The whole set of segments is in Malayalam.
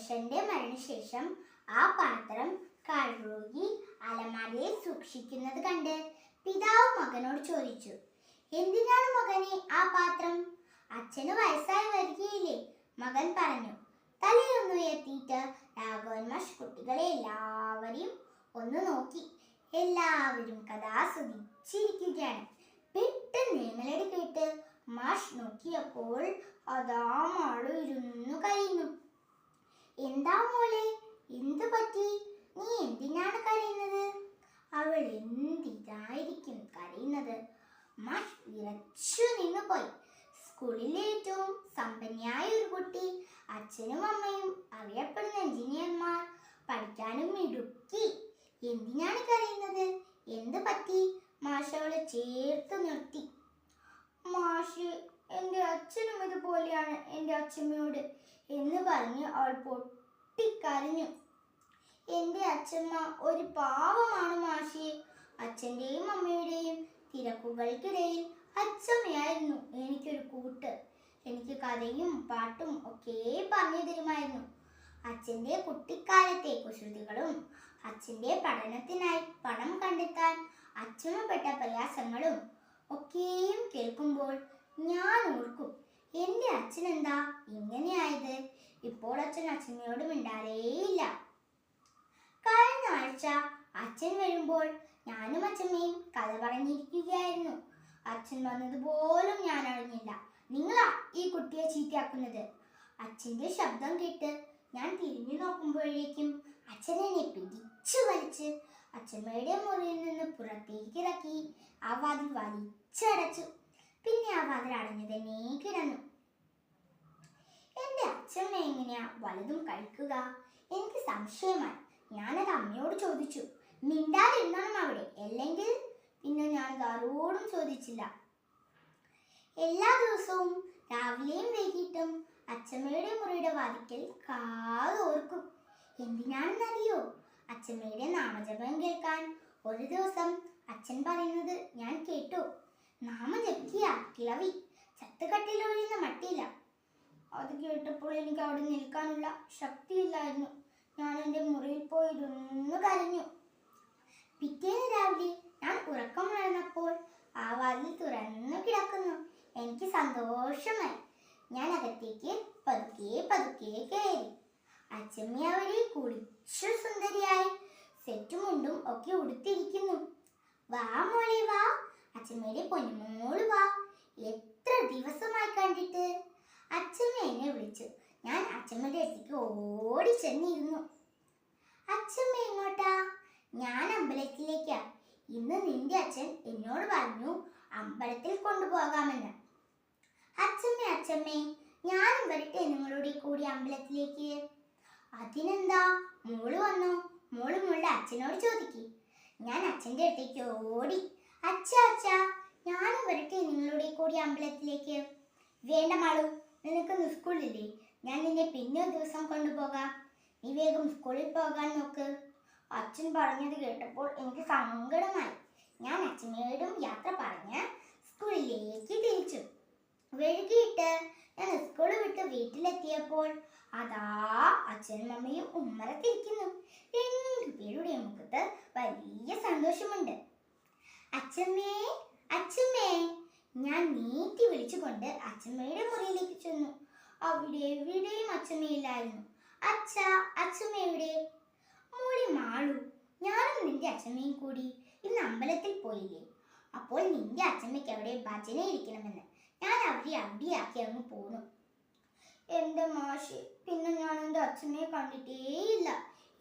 അച്ഛന്റെ മരണശേഷം ആ പാത്രം കഴുകി അലമാരയിൽ സൂക്ഷിക്കുന്നത് കണ്ട് പിതാവ് മകനോട് ചോദിച്ചു എന്തിനാണ് മകനെ ആ പാത്രം? അച്ഛന് വയസ്സായി വരികയില്ലേ? മകൻ പറഞ്ഞു തലയൊന്നു ഉയർത്തിയിട്ട് രാഘവൻ കുട്ടികളെ എല്ലാവരെയും ഒന്ന് നോക്കി. എല്ലാവരും കഥാസ്വദിച്ചിരിക്കുകയാണ്. പെട്ടെന്ന് നിങ്ങളടി മാഷ് നോക്കിയപ്പോൾ അതാ മാളു ഇരുന്നു കരയുന്നു. എന്താ മോളെ? എന്തു പറ്റി? നീ എന്തിനാണ് കരയുന്നത്? അവൾ എന്തിനായിരിക്കും കരയുന്നത്? മാഷ് വിറച്ചു നിന്നു പോയി സ്കൂളിലെ ഏറ്റവും സമ്പന്നയായ ഒരു കുട്ടി അച്ഛനും അമ്മയും അറിയപ്പെടുന്ന എഞ്ചിനീയർമാർ പഠിക്കാനും മിടുക്കി. എന്തിനാണ് കരയുന്നത്? എന്ത് പറ്റി? മാഷവളെ ചേർത്ത് നിർത്തി. ഇതുപോലെയാണ് എന്റെ അച്ഛമ്മയോട് എന്ന് പറഞ്ഞ് അവൾ പൊട്ടിക്കരഞ്ഞു. എന്റെ അച്ഛമ്മ ഒരു പാവമാണ് മാഷി അച്ഛന്റെയും അമ്മയുടെയും തിരക്കുകൾക്കിടയിൽ അച്ഛമ്മയായിരുന്നു എനിക്കൊരു കൂട്ട്. എനിക്ക് കഥയും പാട്ടും ഒക്കെ പറഞ്ഞു തരുമായിരുന്നു. അച്ഛന്റെ കുട്ടിക്കാലത്തെ കുസൃതികളും അച്ഛന്റെ പഠനത്തിനായി പണം കണ്ടെത്താൻ അച്ഛമ്മപ്പെട്ട പ്രയാസങ്ങളും ഒക്കെയും കേൾക്കുമ്പോൾ ഞാൻ ഓർക്കും എന്റെ അച്ഛൻ എന്താ ഇങ്ങനെയായത്? ഇപ്പോൾ അച്ഛൻ അച്ഛമ്മയോട് മിണ്ടാറേയില്ല. കഴിഞ്ഞ ആഴ്ച അച്ഛൻ വരുമ്പോൾ ഞാനും അച്ഛമ്മയും കഥ പറഞ്ഞിരിക്കുകയായിരുന്നു. അച്ഛൻ വന്നതുപോലും ഞാൻ അറിഞ്ഞില്ല. നിങ്ങളാ ഈ കുട്ടിയെ ചീത്തയാക്കുന്നത്? അച്ഛന്റെ ശബ്ദം കേട്ട് ഞാൻ തിരിഞ്ഞു നോക്കുമ്പോഴേക്കും അച്ഛൻ എന്നെ പിടിച്ചു വലിച്ച് അച്ഛമ്മയുടെ മുറിയിൽ നിന്ന് പുറത്തേക്ക് ഇറക്കി ആ വാതിൽ വലിച്ചടച്ചു. പിന്നെ ആ വാതിൽ അടഞ്ഞു തന്നെ കിടന്നു. എന്റെ അച്ഛമ്മ എങ്ങനെയാ വലതും കഴിക്കുക? എനിക്ക് സംശയമായി. ഞാനത് അമ്മയോട് ചോദിച്ചു. മിണ്ടാതിരുന്നണം അവിടെ? അല്ലെങ്കിൽ പിന്നെ ഞാൻ ആരോടും ചോദിച്ചില്ല. എല്ലാ ദിവസവും രാവിലെയും വൈകിട്ടും അച്ഛമ്മയുടെ മുറിയുടെ വാതിക്കൽ കാതോർക്കും എന്തിനാണെന്നറിയോ അച്ഛമ്മയുടെ നാമജപം കേൾക്കാൻ ഒരു ദിവസം അച്ഛൻ പറയുന്നത് ഞാൻ കേട്ടു. നാമം ജപിക്കുക കിളവി. ചത്തുകട്ടിലൊഴിയുന്ന മട്ടിയില്ല അത് കേട്ടപ്പോൾ എനിക്ക് അവിടെ നിൽക്കാനുള്ള ശക്തിയില്ലായിരുന്നു. ഞാൻ എന്റെ മുറിയിൽ പോയിരുന്നു കരഞ്ഞു. പിറ്റേന്ന് രാവിലെ ഞാൻ ഉറക്കമുണർന്നപ്പോൾ ആ വാതിൽ തുറന്നു കിടക്കുന്നു. എനിക്ക് സന്തോഷമായി. ഞാൻ അകത്തേക്ക് പതുക്കെ പതുക്കെ കയറി. അച്ഛമ്മ അവരെ കുളിച്ചു സുന്ദരിയായി. സെറ്റുമുണ്ടും ഒക്കെ ഉടുത്തിരിക്കുന്നു. വാ മോളെ വാ അച്ഛമ്മയുടെ പൊന്നുമോൾ വാ എത്ര ദിവസമായി കണ്ടിട്ട് അച്ഛമ്മ എന്നെ വിളിച്ചു ഞാൻ അച്ഛമ്മയുടെ അടുത്തേക്ക് ഓടി ചെന്നിരുന്നു. അച്ഛമ്മ എങ്ങോട്ടാ? ഞാൻ അമ്പലത്തിലേക്കാ. ഇന്ന് നിന്റെ അച്ഛൻ എന്നോട് പറഞ്ഞു അമ്പലത്തിൽ കൊണ്ടുപോകാമെന്ന്. അച്ഛമ്മേ അച്ഛമ്മേ ഞാനും വരട്ടെ നിങ്ങളുടെ കൂടി അമ്പലത്തിലേക്ക്. അതിനെന്താ? മോൾ വന്നു. മോൾ മോളുടെ അച്ഛനോട് ചോദിക്കി. ഞാൻ അച്ഛന്റെ അടുത്തേക്ക് ഓടി. അച്ഛ അച്ഛ ഞാനും വരട്ടെ നിങ്ങളുടെ കൂടി അമ്പലത്തിലേക്ക്. വേണ്ട മാളു നിനക്ക് നിസ്കൂളില്ലേ സ്കൂളില്ലേ ഞാൻ നിന്നെ പിന്നെ ദിവസം കൊണ്ടുപോകാം. നീ വേഗം സ്കൂളിൽ പോകാൻ നോക്ക്. അച്ഛൻ പറഞ്ഞത് കേട്ടപ്പോൾ എനിക്ക് സങ്കടമായി. ഞാൻ അച്ഛനോടും യാത്ര പറഞ്ഞ് സ്കൂളിലേക്ക് തിരിച്ചു. വൈകിട്ട് ഞാൻ സ്കൂൾ വിട്ട് വീട്ടിലെത്തിയപ്പോൾ അതാ അച്ഛനും അമ്മയും ഉമ്മറത്തിരിക്കുന്നു. രണ്ടുപേരുടെ മുഖത്ത് വലിയ സന്തോഷമുണ്ട്. അച്ഛമ്മേ അച്ഛമ്മേ ഞാൻ നീട്ടി വിളിച്ചുകൊണ്ട് അച്ഛമ്മയുടെ മുറിയിലേക്ക് ചെന്നു. അവിടെ എവിടെയും അച്ഛമ്മയില്ലായിരുന്നു. അച്ഛ അച്ഛമ്മ എവിടെ മോളി മാളു ഞാനും നിന്റെ അച്ഛമ്മയും കൂടി ഇന്ന് അമ്പലത്തിൽ പോയില്ലേ? അപ്പോൾ നിന്റെ അച്ഛമ്മയ്ക്ക് അവിടെ ഭജന ഇരിക്കണമെന്ന് ഞാൻ അവരെ അവിടെയാക്കി അങ്ങ് പോന്നു. എന്റെ മാഷി പിന്നെ ഞാൻ എന്റെ അച്ഛമ്മയെ കണ്ടിട്ടേയില്ല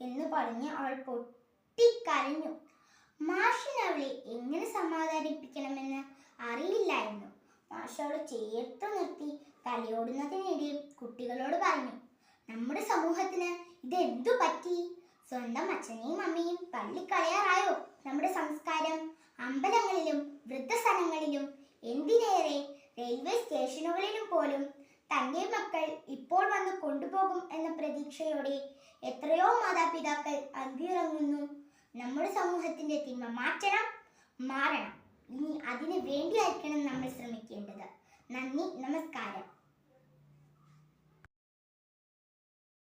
എന്ന് പറഞ്ഞ് അവൾ പൊട്ടിക്കരഞ്ഞു. മാഷിന് അവളെ എങ്ങനെ സമാധാനിപ്പിക്കണമെന്ന് അറിയില്ലായിരുന്നു. മാഷ് അവളെ ചേർത്ത് നിർത്തി തലയോടുന്നതിനിടയിൽ കുട്ടികളോട് പറഞ്ഞു നമ്മുടെ സമൂഹത്തിന് ഇതെന്തു പറ്റി? സ്വന്തം അച്ഛനെയും അമ്മയും തള്ളിക്കളയാറായോ? നമ്മുടെ സംസ്കാരം അമ്പലങ്ങളിലും വൃദ്ധസ്ഥലങ്ങളിലും എന്തിനേറെ റെയിൽവേ സ്റ്റേഷനുകളിലും പോലും തന്റെ മക്കൾ ഇപ്പോൾ വന്ന് കൊണ്ടുപോകും എന്ന പ്രതീക്ഷയോടെ എത്രയോ മാതാപിതാക്കൾ അന്തിയിറങ്ങുന്നു. നമ്മുടെ സമൂഹത്തിന്റെ തിന്മ മാറ്റണം മാറണം. ഇനി അതിനു വേണ്ടിയായിരിക്കണം നമ്മൾ ശ്രമിക്കേണ്ടത്. നന്ദി നമസ്കാരം.